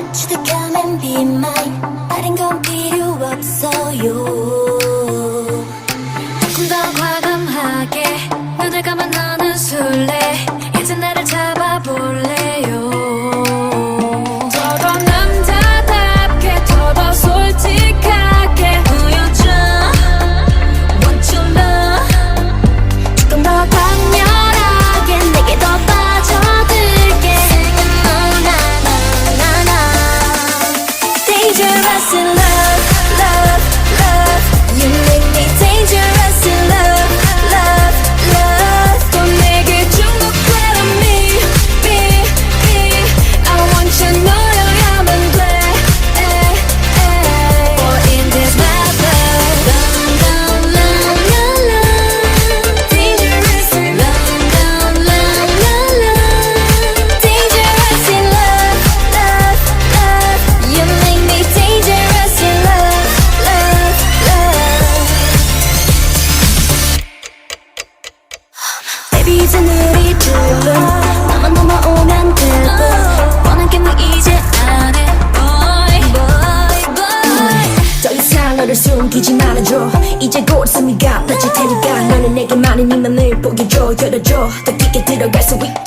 To the blessing. 이제 느리 줄로 나만 넘어오면 되고 뻔하게 뭐 이제 안해. Boy boy boy. 더 이상 숨기지 말아줘. 이제 곧 숨이 가빠질 테니까 너는 내게만의 네 맘을 보여줘. 열어줘. 더 깊게 들어갈 수 있도록